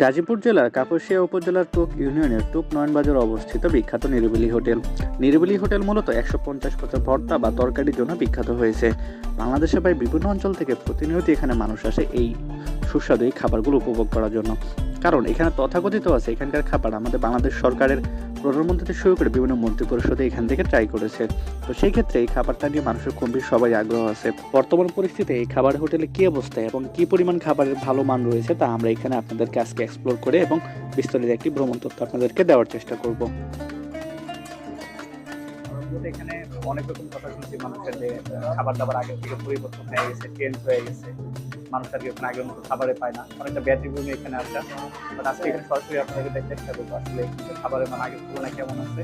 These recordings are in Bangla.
গাজীপুর জেলার কাপাসিয়া উপজেলার টোক ইউনিয়নের টুক নয়নবাজার অবস্থিত বিখ্যাত নিরিবিলি হোটেল। নিরিবিলি হোটেল মূলত একশো পঞ্চাশ পচা ভর্তা বা তরকারির জন্য বিখ্যাত হয়েছে। বাংলাদেশে প্রায় বিভিন্ন অঞ্চল থেকে প্রতিনিয়ত এখানে মানুষ আসে এই সুস্বাদু এই খাবারগুলো উপভোগ করার জন্য। কারণ এখানে তথাকথিত আছে, এখানকার খাবার আমাদের বাংলাদেশ সরকারের প্রধানমন্ত্রী থেকে শুরু করে বিভিন্ন মন্ত্রী পরিষদে এখান থেকে ট্রাই করেছে। তো সেই ক্ষেত্রে এই খাবারটা নিয়ে মানুষের কম সবাই আগ্রহ আছে। বর্তমান পরিস্থিতিতে এই খাবার হোটেলে কি অবস্থা এবং কি পরিমাণ খাবারের ভালো মান রয়েছে তা আমরা এখানে আপনাদেরকে আজকে এক্সপ্লোর করে এবং বিস্তারিত একটি ভ্রমণ তথ্য আপনাদেরকে দেওয়ার চেষ্টা করব। এখানে অনেক রকম কথা শুনছি মানুষের যে খাবার দাবার আগের থেকে পরিবর্তন হয়ে গেছে চেঞ্জ হয়ে গেছে। মানুষ আর কি ওখানে আগের মতো খাবারে পায় না। অনেকটা ব্যাড রিভিউ এখানে আসা। আজকে এখানে সরাসরি আপনাদেরকে দেখতে চেষ্টা করব। আসলে খাবারের মানে আগের তুলনায় কেমন আছে?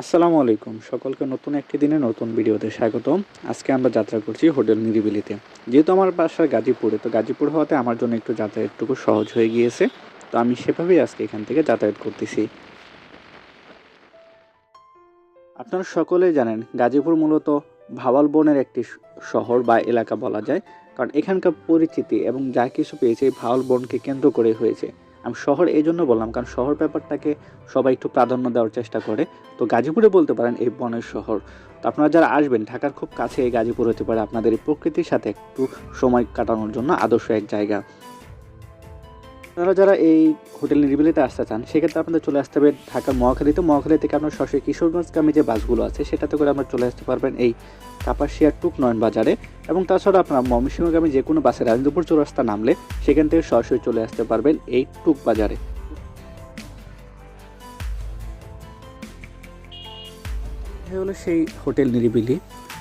আসসালামু আলাইকুম। সকলকে নতুন একটি দিনে নতুন ভিডিওতে স্বাগতম। আজকে আমরা যাত্রা করছি হোটেল নিরিবিলিতে। যেহেতু আমার বাসা গাজীপুরে, তো গাজীপুর হওয়াতে আমার জন্য একটু যাতায়াতটুকু সহজ হয়ে গিয়েছে। তো আমি সেভাবেই আজকে এখান থেকে যাতায়াত করতেছি। আপনারা সকলেই জানেন, গাজীপুর মূলত ভাওয়াল বনের একটি শহর বা এলাকা বলা যায়। কারণ এখানকার পরিচিতি এবং যা কিছু পেয়েছে ভাওয়াল বনকে কেন্দ্র করে হয়েছে। আমি শহর এই জন্য বললাম, কারণ শহর ব্যাপারটাকে সবাই একটু প্রাধান্য দেওয়ার চেষ্টা করে। তো গাজীপুরে বলতে পারেন এই বনের শহর। তো আপনারা যারা আসবেন, ঢাকার খুব কাছে এই গাজীপুর হতে পারে। আপনাদের এই প্রকৃতির সাথে একটু সময় কাটানোর জন্য আদর্শ এক জায়গা। আপনারা যারা এই হোটেল নিরিবিলিতে আসতে চান, সেক্ষেত্রে আপনাদের চলে আসতে হবে ঢাকার মহাখালীতে মহাখালী থেকে আপনার সরাসরি কিশোরগঞ্জগামী যে বাসগুলো আছে, সেটাতে করে আপনারা চলে আসতে পারবেন এই কাপাসিয়া টুক নয়ন বাজারে। এবং তাছাড়া আপনার ময়মনসিংহগামী যে কোনো বাসে রাজেন্দ্রপুর চৌরাস্তা নামলে, সেখান থেকে সরাসরি চলে আসতে পারবেন এই টুক বাজারে। হলো সেই হোটেল নিরিবিলি।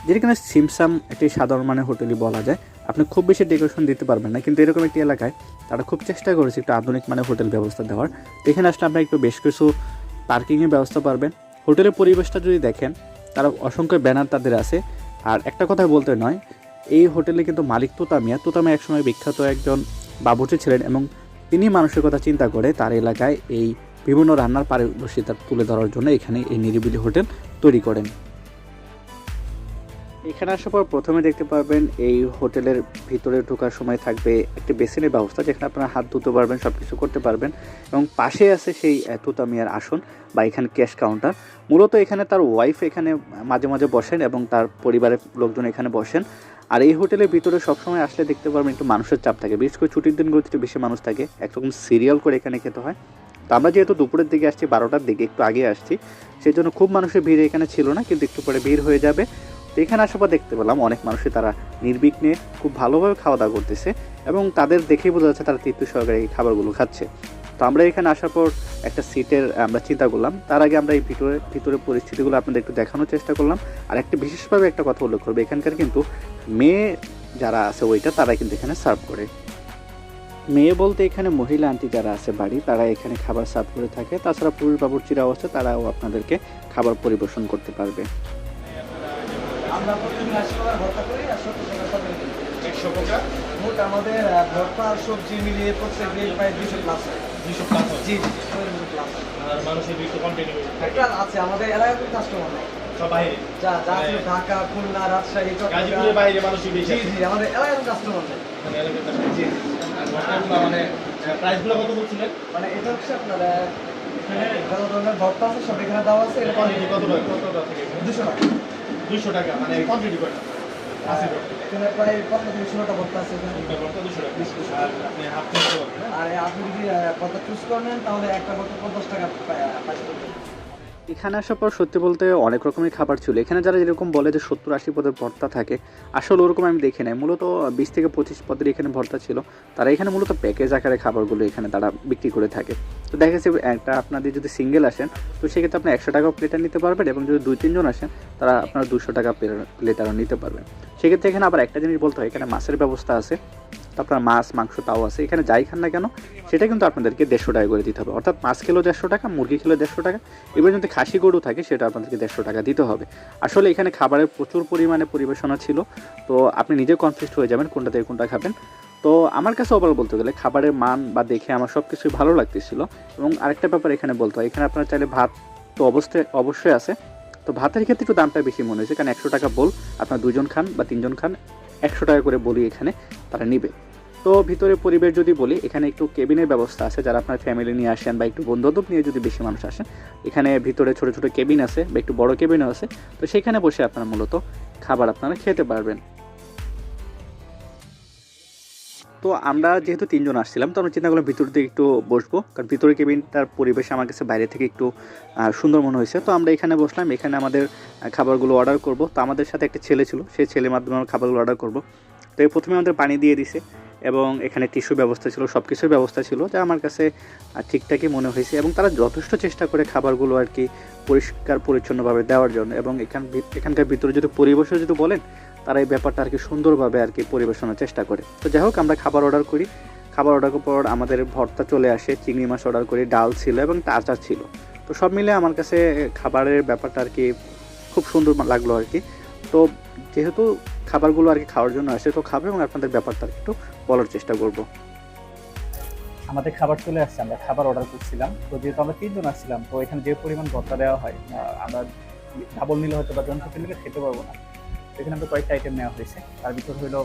যেখানে সিমসাম একটি সাধারণ মানের হোটেলই বলা যায়। আপনি খুব বেশি ডেকোরেশন দিতে পারবেন না, কিন্তু এরকম একটি এলাকায় তারা খুব চেষ্টা করেছে একটু আধুনিক মানে হোটেল ব্যবস্থা দেওয়ার। এখানে আসলে আপনি একটু বেশ কিছু পার্কিংয়ের ব্যবস্থা পারবেন। হোটেলের পরিবেশটা যদি দেখেন, তারা অসংখ্য ব্যানার তাদের আছে। আর একটা কথা বলতে নয়, এই হোটেলে কিন্তু মালিক তোতামিয়া। তোতামিয়া একসময় বিখ্যাত একজন বাবুর্চি ছিলেন এবং তিনি মানুষের কথা চিন্তা করে তার এলাকায় এই বিভিন্ন রান্নার পারদর্শিতা তুলে ধরার জন্য এখানে এই নিরিবিলি হোটেল তৈরি করেন। এখানে আসার পর প্রথমে দেখতে পারবেন এই হোটেলের ভিতরে ঢোকার সময় থাকবে একটি বেসিনের ব্যবস্থা, যেখানে আপনারা হাত ধুতে পারবেন সব কিছু করতে পারবেন। এবং পাশে আছে সেই তুতামিয়ার আসন বা এখানে ক্যাশ কাউন্টার। মূলত এখানে তার ওয়াইফ এখানে মাঝে মাঝে বসেন এবং তার পরিবারের লোকজন এখানে বসেন। আর এই হোটেলের ভিতরে সবসময় আসলে দেখতে পারবেন একটু মানুষের চাপ থাকে। বিশেষ করে ছুটির দিনগুলোতে একটু বেশি মানুষ থাকে, একরকম সিরিয়াল করে এখানে খেতে হয়। তো আমরা যেহেতু দুপুরের দিকে আসছি, বারোটার দিকে একটু আগে আসছি সেই জন্য খুব মানুষের ভিড় এখানে ছিল না, কিন্তু একটু পরে ভিড় হয়ে যাবে। এখানে আসার পর দেখতে পেলাম অনেক মানুষই তারা নির্বিঘ্নে খুব ভালোভাবে খাওয়া দাওয়া করতেছে এবং তাদের দেখেই বোঝা যাচ্ছে তারা তৃপ্তি সহকারে এই খাবারগুলো খাচ্ছে। তো আমরা এখানে আসার পর একটা সিটের আমরা চিন্তা করলাম। তার আগে আমরা এই ভিতরে ভিতরে পরিস্থিতিগুলো আপনাদের একটু দেখানোর চেষ্টা করলাম। আর একটা বিশেষভাবে একটা কথা উল্লেখ করব, এখানকার কিন্তু মেয়ে যারা আছে ওইটা তারা কিন্তু এখানে সার্ভ করে। মেয়ে বলতে এখানে মহিলা আন্টি যারা আছে বাড়ি, তারা এখানে খাবার সার্ভ করে থাকে। তাছাড়া পুরুষ বাবুর্চিরা অবস্থা তারাও আপনাদেরকে খাবার পরিবেশন করতে পারবে। আমরা প্রতিদিন আশি টাকার ভর্তা করি আর সত্তর টাকা তরকারি একশো টাকা মোট আমাদের ভর্তা আর সবজি মিলিয়ে প্রত্যেক দিন প্রায় দুশো প্লাস দুশো প্লাস জি জি আর মানুষের ভিড় কন্টিনিউ আছে আমাদের এলাকায় কোনো কাস্টমার নেই। ঢাকা খুলনা রাজশাহী জি আছে। জি আমাদের এলাকায় কাস্টমার নেই। মানে। জি মানে প্রাইসগুলো কত বলছিলেন? মানে এটা হচ্ছে আপনার এখানে যত ধরনের ভর্তা আছে সব এখানে দেওয়া আছে এটা কত টাকা দুশো টাকা। দুশো টাকা মানে কোয়ান্টিটি কয়টা আর আপনি হ্যাঁ? যদি ভর্তা চুজ করে নেন তাহলে একটা ভর্তা পঞ্চাশ টাকা পারবেন এখানে আসার পর সত্যি বলতে অনেক রকমের খাবার ছিল। এখানে যারা যেরকম বলে যে সত্তর আশি পদের ভর্তা থাকে, আসলে ওরকম আমি দেখি নাই। মূলত বিশ থেকে পঁচিশ পদের এখানে ভর্তা ছিল। তারা এখানে মূলত প্যাকেজ আকারে খাবারগুলো এখানে তারা বিক্রি করে থাকে। তো দেখা যাচ্ছে একটা আপনাদের যদি সিঙ্গেল আসেন, তো সেক্ষেত্রে আপনি একশো টাকা প্লেটার নিতে পারবেন এবং যদি দুই, তিনজন আসেন, তারা আপনারা দুশো টাকা প্লেটারও নিতে পারবেন। সেক্ষেত্রে এখানে আবার একটা জিনিস বলতে হয়, এখানে মাছের ব্যবস্থা আছে। আপনার মাছ, মাংস তাও আছে, এখানে যাই খান না কেন, সেটা কিন্তু আপনাদেরকে দেড়শো টাকা করে দিতে হবে। অর্থাৎ মাছ কিলো দেড়শো টাকা, মুরগি কিলো দেড়শো টাকা। এবার যদি খাসি গরু থাকে, সেটা আপনাদেরকে দেড়শো টাকা দিতে হবে। আসলে এখানে খাবারের প্রচুর পরিমাণে পরিবেশনা ছিল, তো আপনি নিজে কনফিউজ হয়ে যাবেন কোনটা থেকে কোনটা খাবেন। তো আমার কাছে ওভারঅল বলতে গেলে খাবারের মান বা দেখে আমার সব কিছুই ভালো লাগতেছিল। এবং আরেকটা ব্যাপার এখানে বলতে হয়, এখানে আপনারা চাইলে ভাত তো অবশ্যই অবশ্যই আছে। তো ভাতের ক্ষেত্রে একটু দামটা বেশি মনে হয়েছে, কারণ একশো টাকা বল, আপনার দুজন খান বা তিনজন খান, একশো টাকা করে বলি এখানে তারা নিবে। তো ভিতরে পরিবেশ যদি বলি, এখানে একটু কেবিনের ব্যবস্থা আছে, যারা আপনার ফ্যামিলি নিয়ে আসেন বা একটু বন্ধুবান্ধব নিয়ে যদি বেশি মানুষ আসেন, এখানে ভিতরে ছোট ছোট কেবিন আছে বা একটু বড় কেবিনও আছে, তো সেখানে বসে আপনারা মূলত খাবার আপনারা খেতে পারবেন। তো আমরা যেহেতু তিনজন আসছিলাম, তো আমরা চিন্তা করলাম ভিতর দিকে একটু বসবো, কারণ ভিতরে কেবিনটার পরিবেশ আমার কাছে বাইরে থেকে একটু সুন্দর মনে হয়েছে। তো আমরা এখানে বসলাম, এখানে আমাদের খাবারগুলো অর্ডার করব। তো আমাদের সাথে একটা ছেলে ছিল সেই ছেলের মাধ্যমে আমরা খাবারগুলো অর্ডার করব। তো এই প্রথমে আমাদের পানি দিয়ে দিছে। এবং এখানে টিস্যু ব্যবস্থা ছিল সব কিছুর ব্যবস্থা ছিল, যা আমার কাছে ঠিকঠাকই মনে হয়েছে এবং তারা যথেষ্ট চেষ্টা করে খাবারগুলো আর কি পরিষ্কার, পরিচ্ছন্নভাবে দেওয়ার জন্য এবং এখান, এখানকার ভিতরে যদি পরিবেশও যদি বলেন, তারা এই ব্যাপারটা আর কি সুন্দরভাবে আর কি পরিবেশনের চেষ্টা করে। তো যাই হোক, আমরা খাবার অর্ডার করি। খাবার অর্ডার করার পর আমাদের ভর্তা চলে আসে, চিংড়ি মাছ অর্ডার করি, ডাল ছিল এবং আচার ছিল। তো সব মিলে আমার কাছে খাবারের ব্যাপারটা আর কি খুব সুন্দর লাগল আর কি। তো যেহেতু খাবারগুলো আর কি খাওয়ার জন্য আসে, তো খাবে এবং আপনাদের ব্যাপারটা একটু বলার চেষ্টা করব। আমাদের খাবার চলে আসছে, আমরা খাবার অর্ডার করছিলাম। তো যেহেতু আমরা তিনজন আসছিলাম, তো এখানে যে পরিমাণ ভর্তা দেওয়া হয় আমরা ডাবল নিলে হয়তো বা যন্ত্র নিলে খেতে পারব না। এখানে আমরা কয়েকটা আইটেম নেওয়া হয়েছে। তার ভিতর হলো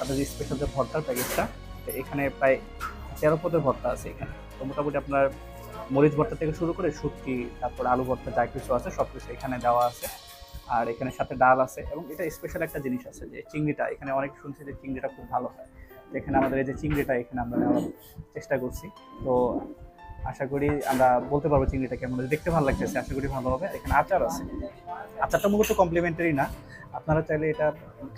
আপনাদের স্পেশাল যে ভর্তার প্যাকেজটা, তো এখানে প্রায় তেরো পদের ভর্তা আছে এখানে। তো মোটামুটি আপনার মরিচ ভর্তা থেকে শুরু করে শুটকি, তারপর আলু ভর্তা যা কিছু আছে সব কিছু এখানে দেওয়া আছে। আর এখানে সাথে ডাল আছে এবং এটা স্পেশাল একটা জিনিস আছে যে চিংড়িটা, এখানে অনেক শুনছি যে চিংড়িটা খুব ভালো হয়। এখানে আমাদের এই যে চিংড়িটা এখানে আমরা নেওয়ার চেষ্টা করছি। তো আশা করি আমরা বলতে পারব চিংড়িটা কেমন দেখতে ভালো লাগতেছে, আশা করি ভালো হবে। এখানে আচার আছে। আচারটা মূলত কমপ্লিমেন্টারি না। আপনারা চাইলে এটা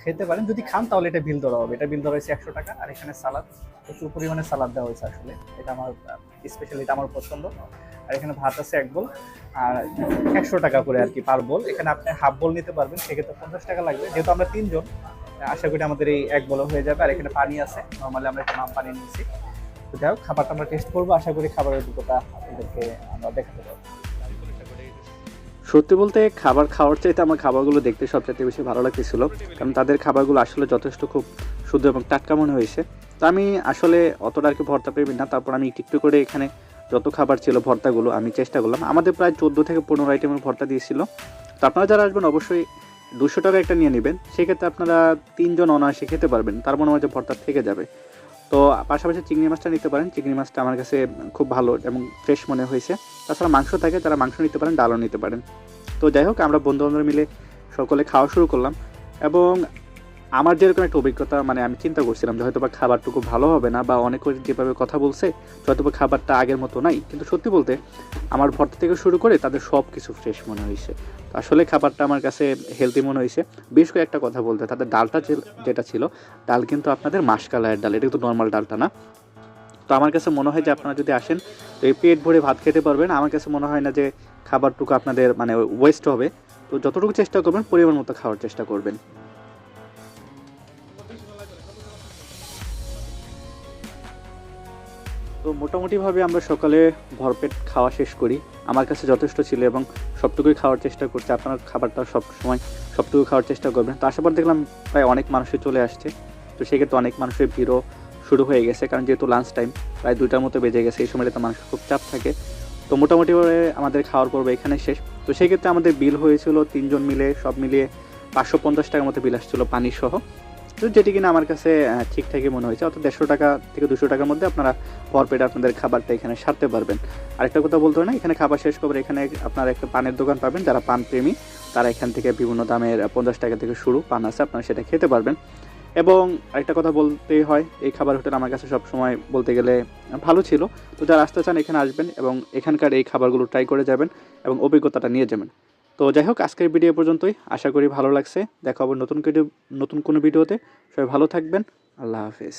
খেতে পারেন। যদি খান তাহলে এটা বিল ধরা হবে। এটা বিল ধরা হয়েছে একশো টাকা। আর এখানে সালাদ, প্রচুর পরিমাণে সালাদ দেওয়া হয়েছে আসলে। এটা আমার স্পেশালি এটা আমার পছন্দ। আর এখানে ভাত আছে এক বোল, আর একশো টাকা করে আর কি পার বোল। এখানে আপনি হাফ বোল নিতে পারবেন, সেক্ষেত্রে পঞ্চাশ টাকা লাগবে। যেহেতু আমরা তিনজন, আশা করি আমাদের এই এক বলো হয়ে যাবে। আর এখানে পানি আছে নর্মালি আমরা একটু নাম পানি নিয়েছি। তো যাই হোক, খাবারটা আমরা টেস্ট করব। আশা করি খাবারের অভিজ্ঞতা আপনাদেরকে আমরা দেখাতে পারব। সত্যি বলতে খাবার খাওয়ার চাইতে আমার খাবারগুলো দেখতে সবচেয়ে বেশি ভালো লাগতেছিল। কারণ তাদের খাবারগুলো আসলে যথেষ্ট খুব শুদ্ধ এবং টাটকা মনে হয়েছে। তো আমি আসলে অতটা আর কি ভর্তা পেবি না। তারপর আমি একটু একটু করে এখানে যত খাবার ছিল, ভর্তাগুলো আমি চেষ্টা করলাম। আমাদের প্রায় চোদ্দ থেকে পনেরো আইটেমের ভর্তা দিয়েছিল। তো আপনারা যারা আসবেন, অবশ্যই দুশো টাকা একটা নিয়ে নেবেন। সেক্ষেত্রে আপনারা তিনজন অনায়াসে খেতে পারবেন। তার মনে হয় যে ভর্তা থেকে যাবে। তো পাশাপাশি চিংড়ি মাছটা নিতে পারেন। চিংড়ি মাছটা আমার কাছে খুব ভালো এবং ফ্রেশ মনে হয়েছে। তাছাড়া মাংস থাকে, তারা মাংস নিতে পারেন, ডালও নিতে পারেন। তো যাই হোক, আমরা বন্ধু বান্ধব মিলে সকলে খাওয়া শুরু করলাম। এবং আমার যেরকম একটা অভিজ্ঞতা মানে আমি চিন্তা করছিলাম যে হয়তো বা খাবারটুকু ভালো হবে না বা অনেক যেভাবে কথা বলছে হয়তো বা খাবারটা আগের মতো নাই। কিন্তু সত্যি বলতে, আমার ভর্তা থেকে শুরু করে তাদের সব কিছু ফ্রেশ মনে হয়েছে। আসলে খাবারটা আমার কাছে হেলদি মনে হয়েছে। বেশ কয়েকটা কথা বলতে, তাদের ডালটা যেটা ছিল, ডাল কিন্তু আপনাদের মাসকালায়ের ডাল, এটা কিন্তু নর্মাল ডালটা না। তো আমার কাছে মনে হয় যে আপনারা যদি আসেন, তো এই পেট ভরে ভাত খেতে পারবেন। আমার কাছে মনে হয় না যে খাবারটুকু আপনাদের মানে ওয়েস্ট হবে। তো যতটুকু চেষ্টা করবেন, পরিমাণ মতো খাওয়ার চেষ্টা করবেন। তো মোটামুটিভাবে আমরা সকালে ভরপেট খাওয়া শেষ করি। আমার কাছে যথেষ্ট ছিল এবং সবটুকুই খাওয়ার চেষ্টা করছি। আপনার খাবারটা সব সময় সবটুকু খাওয়ার চেষ্টা করবেন। তো আসার দেখলাম প্রায় অনেক মানুষই চলে আসছে। তো সেক্ষেত্রে অনেক মানুষের ভিড়ও শুরু হয়ে গেছে। কারণ যেহেতু লাঞ্চ টাইম প্রায় দুইটার মতো বেজে গেছে। এই সময়টাতে মানুষের খুব চাপ থাকে। তো মোটামুটিভাবে আমাদের খাওয়ার পর্ব এখানে শেষ। তো সেক্ষেত্রে আমাদের বিল হয়েছিল তিনজন মিলে সব মিলিয়ে পাঁচশো পঞ্চাশ টাকার মতো বিল আসছিল পানি সহ যেটি কিনা আমার কাছে ঠিকঠাকই মনে হয়েছে। অর্থাৎ দেড়শো টাকা থেকে দুশো টাকার মধ্যে আপনারা ভরপেট আপনাদের খাবারটা এখানে সারতে পারবেন। আরেকটা কথা বলতে হয় না, এখানে খাবার শেষ করে এখানে আপনারা একটা পানের দোকান পাবেন। যারা পান প্রেমী, তারা এখান থেকে বিভিন্ন দামের পঞ্চাশ টাকা থেকে শুরু পান আছে, আপনারা সেটা খেতে পারবেন। এবং আরেকটা কথা বলতেই হয়, এই খাবার হোটেল আমার কাছে সবসময় বলতে গেলে ভালো ছিল। তো যারা আসতে চান, এখানে আসবেন এবং এখানকার এই খাবারগুলো ট্রাই করে যাবেন এবং অভিজ্ঞতাটা নিয়ে যাবেন। তো যাই হোক আজকের ভিডিও পর্যন্তই। আশা করি ভালো লাগছে। দেখা হবে নতুন নতুন কোনো ভিডিওতে সবাই ভালো থাকবেন। আল্লাহ হাফেজ।